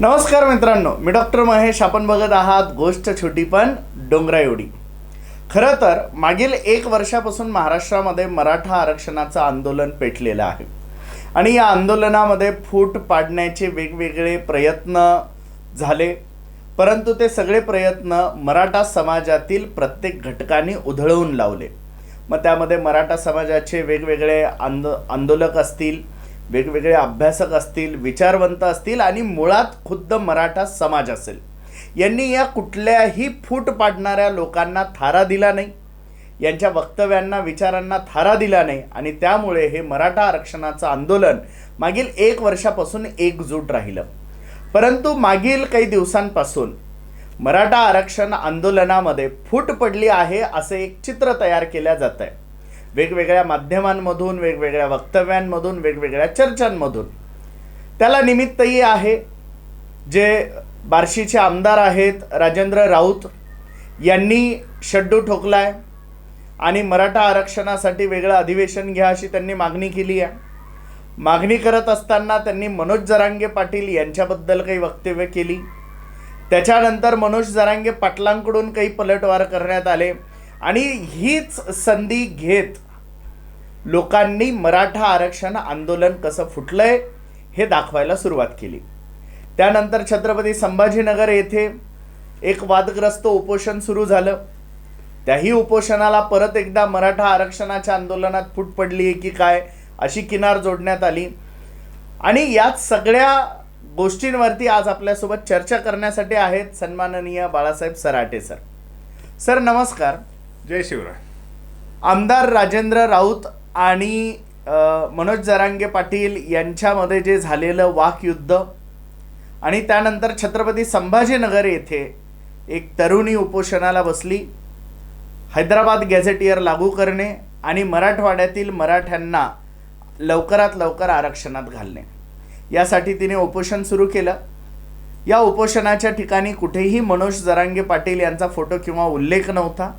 नमस्कार मित्रांनो मी डॉक्टर महेश. आपण बघत आहात गोष्ट छोटी पण डोंगरा एवढी खरं तर मागील एक वर्षापासून महाराष्ट्रामध्ये मराठा आरक्षणाचं आंदोलन पेटलेलं आहे. आणि या आंदोलनामध्ये फूट पाडण्याचे वेगवेगळे प्रयत्न झाले. परंतु ते सगळे प्रयत्न मराठा समाजातील प्रत्येक घटकांनी उधळवून लावले. मग त्यामध्ये मराठा समाजाचे वेगवेगळे आंद आंदोलक असतील वेगवेगळे अभ्यासक असतील विचारवंत असतील आणि मुळात खुद्द मराठा समाज असेल. यांनी या कुठल्याही फूट पाडणाऱ्या लोकांना थारा दिला नाही. यांच्या वक्तव्यांना विचारांना थारा दिला नाही आणि त्यामुळे हे मराठा आरक्षणाचं आंदोलन मागील एक वर्षापासून एकजूट राहिलं. परंतु मागील काही दिवसांपासून मराठा आरक्षण आंदोलनामध्ये फूट पडली आहे असे एक चित्र तयार केल्या जात आहे वेगवेगळ्या माध्यमांमधून वेगवेगळ्या वक्तव्यांमधून वेगवेगळ्या चर्चांमधून. त्याला निमित्तही आहे जे बार्शीचे आमदार आहेत राजेंद्र राऊत यांनी शड्डू ठोकलाय आणि मराठा आरक्षणासाठी वेगळं अधिवेशन घ्या अशी त्यांनी मागणी केली आहे. मागणी करत असताना त्यांनी मनोज जरांगे पाटील यांच्याबद्दल काही वक्तव्य केली. त्याच्यानंतर मनोज जरांगे पाटलांकडून काही पलटवार करण्यात आले. आणि हीच संधी घेत लोकांनी मराठा आरक्षण आंदोलन कसं फुटलंय हे दाखवायला सुरुवात केली. त्यानंतर छत्रपती संभाजीनगर येथे एक वादग्रस्त उपोषण सुरू झालं. त्याही उपोषणाला परत एकदा मराठा आरक्षणाच्या आंदोलनात फूट पडली आहे की काय अशी किनार जोडण्यात आली. आणि याच सगळ्या गोष्टींवरती आज आपल्यासोबत चर्चा करण्यासाठी आहेत सन्माननीय बाळासाहेब सराटे सर. सर नमस्कार. जय शिवराय. आमदार राजेंद्र राऊत आणि मनोज जरांगे पाटील यांच्यामध्ये जे झालेलं वाकयुद्ध आणि त्यानंतर छत्रपती संभाजीनगर येथे एक तरुणी उपोषणाला बसली हैदराबाद गॅझेटियर लागू करणे आणि मराठवाड्यातील मराठ्यांना लवकरात लवकर आरक्षणात घालणे. यासाठी तिने उपोषण सुरू केलं. या उपोषणाच्या ठिकाणी कुठेही मनोज जरांगे पाटील यांचा फोटो किंवा उल्लेख नव्हता.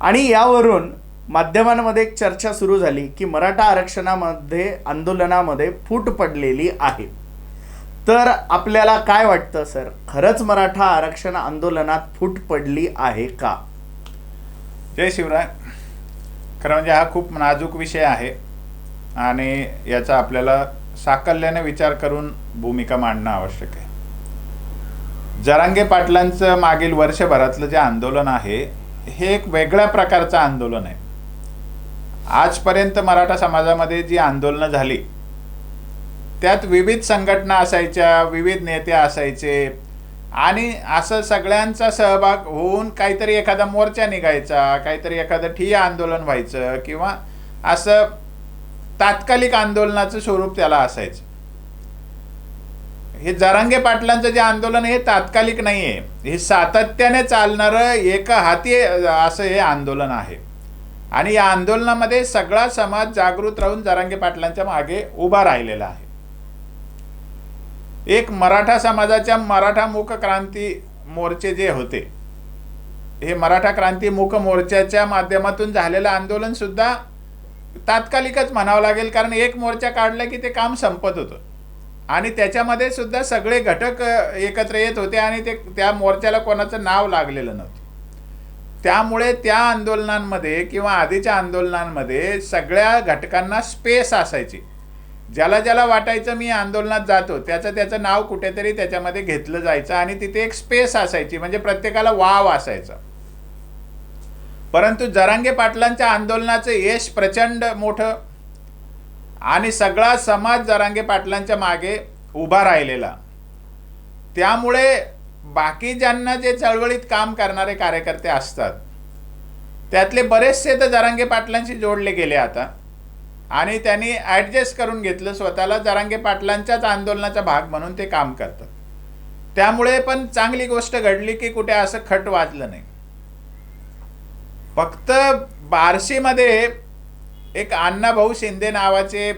आणि यावरून माध्यमांमध्ये एक चर्चा सुरू झाली की मराठा आरक्षणामध्ये आंदोलनामध्ये फूट पडलेली आहे. तर आपल्याला काय वाटतं सर? खरंच मराठा आरक्षण आंदोलनात फूट पडली आहे का? जय शिवराय. खरं म्हणजे हा खूप नाजूक विषय आहे आणि याचा आपल्याला साकल्याने विचार करून भूमिका मांडणं आवश्यक आहे. जरांगे पाटलांचं मागील वर्षभरातलं जे आंदोलन आहे हे एक वेगळ्या प्रकारचं आंदोलन आहे. आजपर्यंत मराठा समाजामध्ये जी आंदोलनं झाली त्यात विविध संघटना असायच्या विविध नेते असायचे आणि असं सगळ्यांचा सहभाग होऊन काहीतरी एखादा मोर्चा निघायचा काहीतरी एखादं ठिय्या आंदोलन व्हायचं किंवा असं तात्कालिक आंदोलनाचं स्वरूप त्याला असायचं. हे जरांगे पाटलांचं जे आंदोलन हे तात्कालिक नाही आहे. हे सातत्याने चालणारं एका हाती असं हे आंदोलन आहे. आणि या आंदोलनामध्ये सगळा समाज जागृत राहून जरांगे पाटलांच्या मागे उभा राहिलेला आहे. एक मराठा समाजाच्या मराठा मूक क्रांती मोर्चे जे होते हे मराठा क्रांती मूक मोर्चाच्या माध्यमातून झालेलं आंदोलन सुद्धा तात्कालिकच म्हणावं लागेल कारण एक मोर्चा काढला की ते काम संपत होतं. आणि त्याच्यामध्ये सुद्धा सगळे घटक एकत्र येत होते आणि ते त्या मोर्चाला कोणाचं नाव लागलेलं नव्हतं. त्यामुळे त्या आंदोलनांमध्ये किंवा आधीच्या आंदोलनांमध्ये सगळ्या घटकांना स्पेस असायची. ज्याला ज्याला वाटायचं मी आंदोलनात जातो. त्याचं त्याचं नाव कुठेतरी त्याच्यामध्ये घेतलं जायचं आणि तिथे एक स्पेस असायची म्हणजे प्रत्येकाला वाव असायचा. परंतु जरांगे पाटलांच्या आंदोलनाचं यश प्रचंड मोठं आणि सगळा समाज जरांगे पाटलांच्या मागे उभा राहिलेला. त्यामुळे बाकी ज्यांना जे चळवळीत काम करणारे कार्यकर्ते असतात त्यातले बरेचसे तर जरांगे पाटलांशी जोडले गेले आता. आणि त्यांनी ॲडजस्ट करून घेतलं स्वतःला जरांगे पाटलांच्याच आंदोलनाचा भाग म्हणून ते काम करतात. त्यामुळे पण चांगली गोष्ट घडली की कुठे असं खट वाजलं नाही. फक्त बार्शीमध्ये एक अण्णाभाऊ शिंदे नावाचे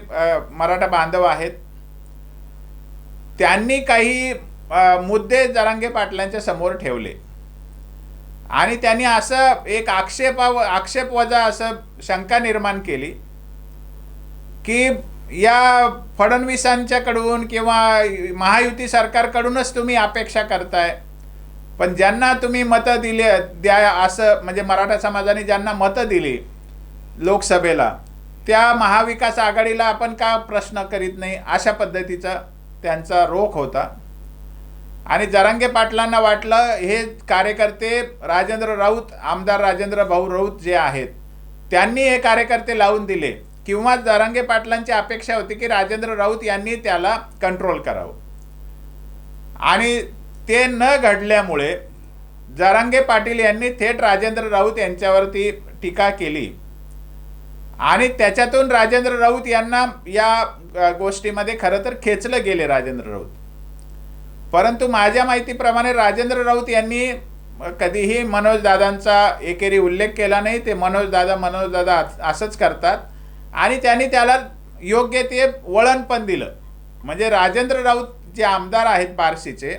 मराठा बांधव आहेत. त्यांनी काही मुद्दे जरांगे पाटलांच्या समोर ठेवले. आणि त्यांनी असं एक आक्षेपाव आक्षेप वजा असं शंका निर्माण केली की या फडणवीसांच्याकडून किंवा महायुती सरकारकडूनच तुम्ही अपेक्षा करताय. पण ज्यांना तुम्ही मतं दिले द्या असं म्हणजे मराठा समाजाने ज्यांना मतं दिली लोकसभेला. त्या महाविकास आघाडीला आपण का प्रश्न करीत नाही? अशा पद्धतीचा त्यांचा रोख होता. आणि जरांगे पाटलांना वाटलं हे कार्यकर्ते राजेंद्र राऊत आमदार राजेंद्र भाऊ राऊत जे आहेत त्यांनी हे कार्यकर्ते लावून दिले. किंवा जरांगे पाटलांची अपेक्षा होती की राजेंद्र राऊत यांनी त्याला कंट्रोल करावं. आणि ते न घडल्यामुळे जरांगे पाटील यांनी थेट राजेंद्र राऊत यांच्यावरती टीका केली. आणि त्याच्यातून राजेंद्र राऊत यांना या गोष्टीमध्ये खरं तर खेचलं गेले राजेंद्र राऊत. परंतु माझ्या माहितीप्रमाणे राजेंद्र राऊत यांनी कधीही मनोज दादांचा एकेरी उल्लेख केला नाही. ते मनोज दादा मनोज दादा असंच करतात. आणि त्यांनी त्याला योग्य ते वळण पण दिलं. म्हणजे राजेंद्र राऊत जे आमदार आहेत बार्शीचे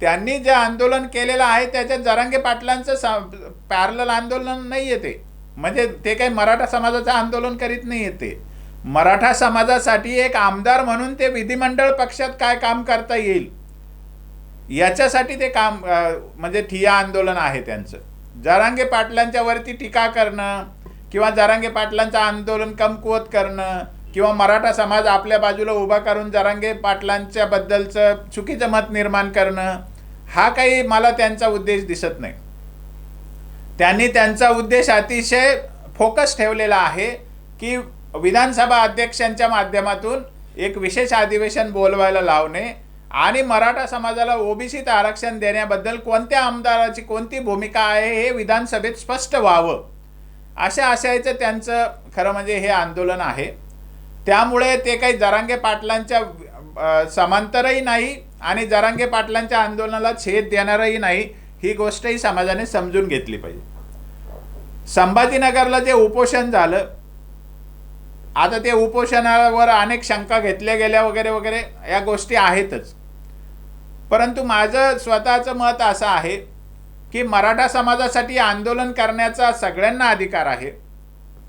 त्यांनी जे आंदोलन केलेलं आहे त्याच्यात जरांगे पाटलांचं पॅरल आंदोलन नाही येते म्हणजे ते काही मराठा समाजाचं आंदोलन करीत नाही येते मराठा समाजासाठी एक आमदार म्हणून ते विधिमंडळ पक्षात काय काम करता येईल? याच्यासाठी ते काम म्हणजे ठिया आंदोलन आहे त्यांचं. जरांगे पाटलांच्या वरती टीका करणं किंवा जरांगे पाटलांचं आंदोलन कमकुवत करणं किंवा मराठा समाज आपल्या बाजूला उभा करून जरांगे पाटलांच्या बद्दलचं चुकीचं मत निर्माण करणं हा काही मला त्यांचा उद्देश दिसत नाही. त्यांनी त्यांचा उद्देश अतिशय फोकस ठेवलेला आहे की विधानसभा अध्यक्षांच्या माध्यमातून एक विशेष अधिवेशन बोलवायला लावणे आणि मराठा समाजाला ओबीसीत आरक्षण देण्याबद्दल कोणत्या आमदाराची कोणती भूमिका आहे हे विधानसभेत स्पष्ट व्हावं. अशा आशयाचं त्यांचं खरं म्हणजे हे आंदोलन आहे. त्यामुळे ते काही जरांगे पाटलांच्या समांतरही नाही आणि जरांगे पाटलांच्या आंदोलनाला छेद देणारही नाही. ही गोष्टही समाजाने समजून घेतली पाहिजे. संभाजीनगरला जे उपोषण झालं आता ते उपोषणावर अनेक शंका घेतल्या गेल्या वगैरे वगैरे या गोष्टी आहेतच. परंतु माझं स्वतःचं मत असं आहे की मराठा समाजासाठी आंदोलन करण्याचा सगळ्यांना अधिकार आहे.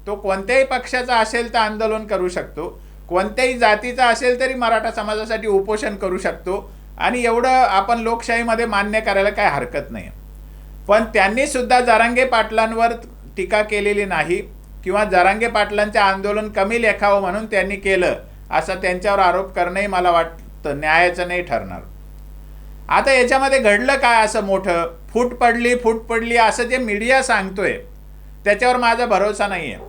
तो कोणत्याही पक्षाचा असेल तर आंदोलन करू शकतो. कोणत्याही जातीचा असेल तरी मराठा समाजासाठी उपोषण करू शकतो. आणि एवढं आपण लोकशाहीमध्ये मान्य करायला काही हरकत नाही. पण त्यांनी सुद्धा जरांगे पाटलांवर टीका केलेली नाही किंवा जरांगे पाटलांचे आंदोलन कमी लेखावं म्हणून त्यांनी केलं असा त्यांच्यावर आरोप करणंही मला वाटतं न्यायाचं नाही ठरणार. आता याच्यामध्ये घडलं काय असं मोठं? फूट पडली फूट पडली असं जे मीडिया सांगतोय त्याच्यावर माझा भरोसा नाही आहे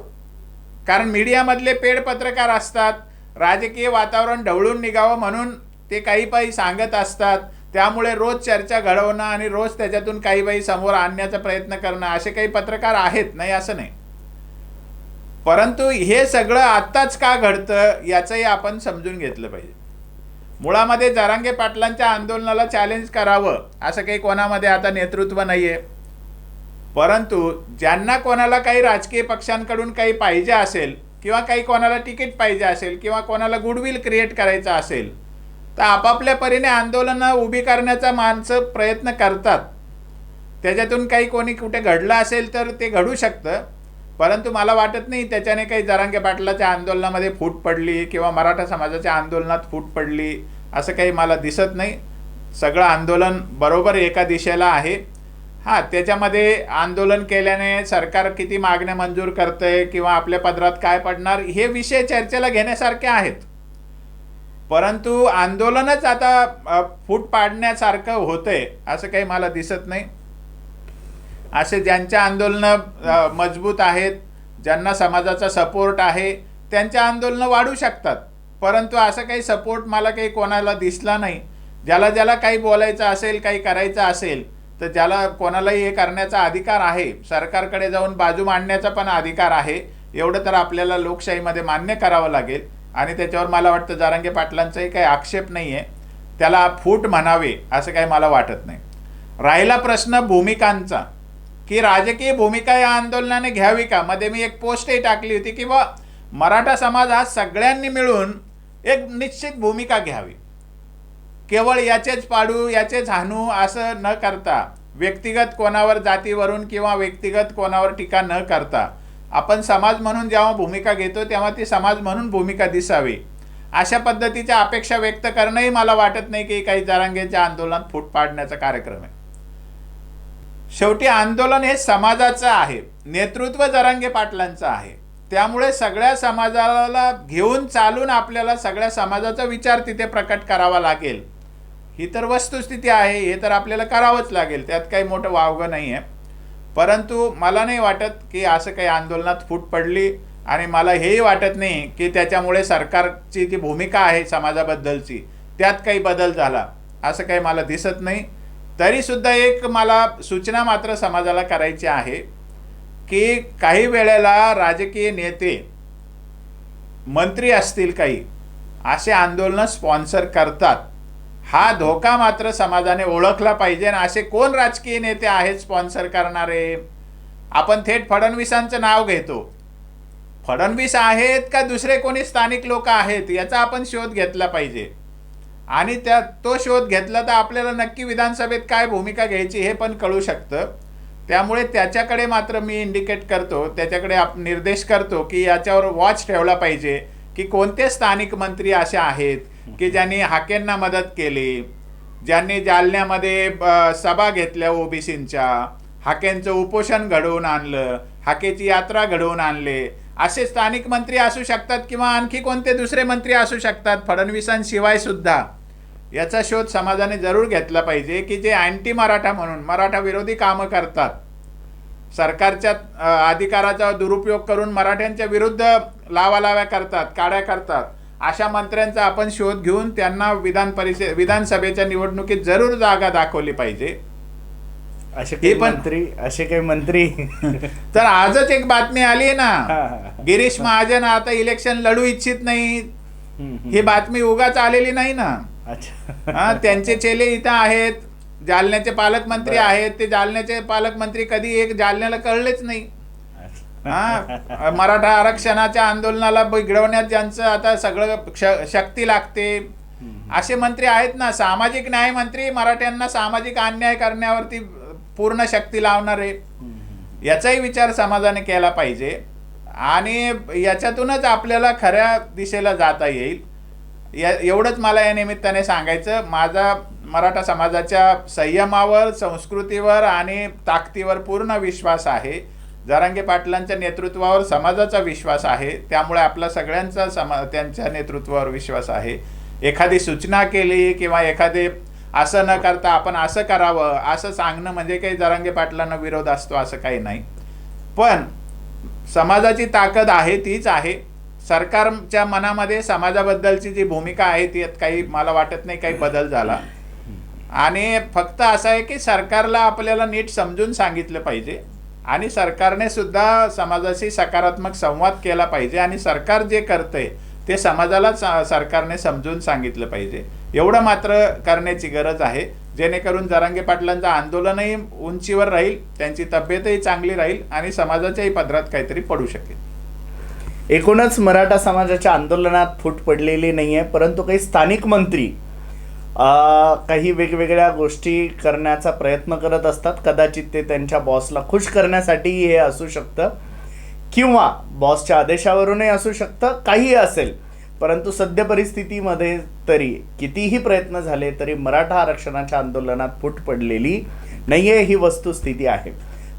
कारण मीडियामधले पेड पत्रकार असतात राजकीय वातावरण ढवळून निघावं म्हणून ते काही काही सांगत असतात. त्यामुळे रोज चर्चा घडवणं आणि रोज त्याच्यातून काही बाई समोर आणण्याचा प्रयत्न करणं असे काही पत्रकार आहेत नाही असं नाही. परंतु हे सगळं आत्ताच का घडतं याचंही आपण समजून घेतलं पाहिजे. मुळामध्ये जरांगे पाटलांच्या आंदोलनाला चॅलेंज करावं असं काही कोणामध्ये आता नेतृत्व नाही आहे परंतु ज्यांना कोणाला काही राजकीय पक्षांकडून काही पाहिजे असेल किंवा काही कोणाला तिकीट पाहिजे असेल किंवा कोणाला गुडविल क्रिएट करायचं असेल तर आपापल्या परीने आंदोलनं उभी करण्याचा माणसं प्रयत्न करतात. त्याच्यातून काही कोणी कुठे घडलं असेल तर ते घडू शकतं. परंतु मला वाटत नाही त्याच्याने काही जरांगे पाटलाच्या आंदोलनामध्ये फूट पडली किंवा मराठा समाजाच्या आंदोलनात फूट पडली असं काही मला दिसत नाही. सगळं आंदोलन बरोबर एका दिशेला आहे. हां त्याच्यामध्ये आंदोलन केल्याने सरकार किती मागण्या मंजूर करतंय किंवा आपल्या पदरात काय पडणार हे विषय चर्चेला घेण्यासारखे आहेत. परंतु आंदोलनच आता फूट पाडण्यासारखं होतंय असं काही मला दिसत नाही. असे ज्यांच्या आंदोलनं मजबूत आहेत ज्यांना समाजाचा सपोर्ट आहे त्यांच्या आंदोलनं वाढू शकतात. परंतु असं काही सपोर्ट मला काही कोणाला दिसला नाही. ज्याला ज्याला काही बोलायचं असेल काही करायचं असेल तर ज्याला कोणालाही हे करण्याचा अधिकार आहे सरकारकडे जाऊन बाजू मांडण्याचा पण अधिकार आहे एवढं तर आपल्याला लोकशाहीमध्ये मान्य करावं लागेल. आणि त्याच्यावर मला वाटतं जारांगे पाटलांचाही काही आक्षेप नाही आहे त्याला फूट म्हणावे असं काही मला वाटत नाही. राहिला प्रश्न भूमिकांचा की राजकीय भूमिका या आंदोलनाने घ्यावी का? मध्ये मी एक पोस्टही टाकली होती की बा मराठा समाज हा सगळ्यांनी मिळून एक निश्चित भूमिका घ्यावी. केवळ याचेच पाडू याचेच हाणू असं न करता व्यक्तिगत कोणावर जातीवरून किंवा व्यक्तिगत कोणावर टीका न करता आपण समाज म्हणून जेव्हा भूमिका घेतो तेव्हा ती समाज म्हणून भूमिका दिसावी. अशा पद्धतीच्या अपेक्षा व्यक्त करणंही मला वाटत नाही की काही जरांगेच्या आंदोलनात फूट पाडण्याचा कार्यक्रम आहे. शेवटी आंदोलन हे समाजाचं आहे नेतृत्व जरांगे पाटलांचं आहे. त्यामुळे सगळ्या समाजाला घेऊन चालून आपल्याला सगळ्या समाजाचा विचार तिथे प्रकट करावा लागेल. ही तर वस्तुस्थिती आहे हे तर आपल्याला करावंच लागेल त्यात काही मोठं वावगं नाही आहे परंतु मला नाही वाटत की असं काही आंदोलनात फूट पडली आणि मला हेही वाटत नाही की त्याच्यामुळे सरकारची जी भूमिका आहे समाजाबद्दलची त्यात काही बदल झाला असं काही मला दिसत नाही. तरीसुद्धा एक मला सूचना मात्र समाजाला करायची आहे की काही वेळेला राजकीय नेते मंत्री असतील काही असे आंदोलनं स्पॉन्सर करतात. हा धोका मात्र समाजाने ओळखला पाहिजे आणि असे कोण राजकीय नेते आहेत स्पॉन्सर करणारे? आपण थेट फडणवीसांचं नाव घेतो. फडणवीस आहेत का दुसरे कोणी स्थानिक लोक आहेत याचा आपण शोध घेतला पाहिजे. आणि त्या तो शोध घेतला तर आपल्याला नक्की विधानसभेत काय भूमिका घ्यायची हे पण कळू शकतं. त्यामुळे त्याच्याकडे मात्र मी इंडिकेट करतो त्याच्याकडे आप निर्देश करतो की याच्यावर वॉच ठेवला पाहिजे की कोणते स्थानिक मंत्री असे आहेत की ज्यांनी हाकेंना मदत केली ज्यांनी जालन्यामध्ये सभा घेतल्या ओबीसींच्या हाकेंचं उपोषण घडवून आणलं हाकेची यात्रा घडवून आणले. असे स्थानिक मंत्री असू शकतात किंवा आणखी कोणते दुसरे मंत्री असू शकतात फडणवीसांशिवाय सुद्धा. याचा शोध समाजाने जरूर घेतला पाहिजे की जे अँटी मराठा म्हणून मराठा विरोधी कामं करतात. सरकारच्या अधिकाराचा दुरुपयोग करून मराठ्यांच्या विरुद्ध लावालाव्या करतात काड्या करतात. अशा मंत्र्यांचा आपण शोध घेऊन त्यांना विधान परिषद विधानसभेच्या निवडणुकीत जरूर जागा दाखवली पाहिजे. असे काही मंत्री असे काही मंत्री तर आजच एक बातमी आली ना. गिरीश महाजन आता इलेक्शन लढू इच्छित नाही. ही बातमी उगाच आलेली नाही ना. अच्छा. हा त्यांचे चेले इथं आहेत. जालन्याचे पालकमंत्री. आहेत. ते जालन्याचे पालकमंत्री कधी एक जालन्याला कळलेच नाही. हा मराठा आरक्षणाच्या आंदोलनाला बिघडवण्यात ज्यांचं आता सगळं शक्ती लागते. असे मंत्री आहेत ना सामाजिक न्याय मंत्री मराठ्यांना सामाजिक अन्याय करण्यावरती पूर्ण शक्ती लावणारे याचाही विचार समाजाने केला पाहिजे. आणि याच्यातूनच आपल्याला खऱ्या दिशेला जाता येईल. या एवढंच मला या निमित्ताने सांगायचं. माझा मराठा समाजाच्या संयमावर संस्कृतीवर आणि ताकदीवर पूर्ण विश्वास आहे. जारांगे पाटलांच्या नेतृत्वावर समाजाचा विश्वास आहे त्यामुळे आपला सगळ्यांचा समा त्यांच्या नेतृत्वावर विश्वास आहे. एखादी सूचना केली किंवा एखादे असं न करता आपण असं करावं असं सांगणं म्हणजे काही जरांगे पाटलांना विरोध असतो असं काही नाही. पण समाजाची ताकद आहे तीच आहे. सरकारच्या मनामध्ये समाजाबद्दलची जी भूमिका आहे ती काही मला वाटत नाही काही बदल झाला. आणि फक्त असं आहे की सरकारला आपल्याला नीट समजून सांगितलं पाहिजे. आणि सरकारने सुद्धा समाजाशी सकारात्मक संवाद केला पाहिजे आणि सरकार जे करतंय ते समाजाला सरकारने समजून सांगितलं पाहिजे. एवढं मात्र करण्याची गरज आहे. जेणेकरून जरांगे पाटलांचं आंदोलनही उंचीवर राहील त्यांची तब्येतही चांगली राहील आणि समाजाच्याही पदरात काहीतरी पडू शकेल. एकूणच मराठा समाजाच्या आंदोलनात फूट पडलेली नाही आहे परंतु काही स्थानिक मंत्री काही वेगवेगळ्या गोष्टी करण्याचा प्रयत्न करत असतात. कदाचित ते त्यांच्या बॉसला खुश करण्यासाठीही हे असू शकतं किंवा बॉसच्या आदेशावरूनही असू शकतं काहीही असेल. परंतु सद्य परिस्थितीमध्ये तरी कितीही प्रयत्न झाले तरी मराठा आरक्षणाच्या आंदोलनात फूट पडलेली नाही आहे ही वस्तुस्थिती आहे.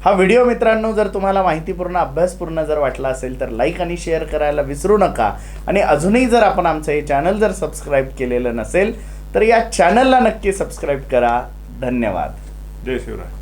हा व्हिडिओ मित्रांनो जर तुम्हाला माहितीपूर्ण अभ्यासपूर्ण जर वाटला असेल तर लाईक आणि शेअर करायला विसरू नका. आणि अजूनही जर आपण आमचं हे चॅनल जर सबस्क्राईब केलेलं नसेल तर या चॅनलला नक्की सबस्क्राईब करा. धन्यवाद. जय शिवराय.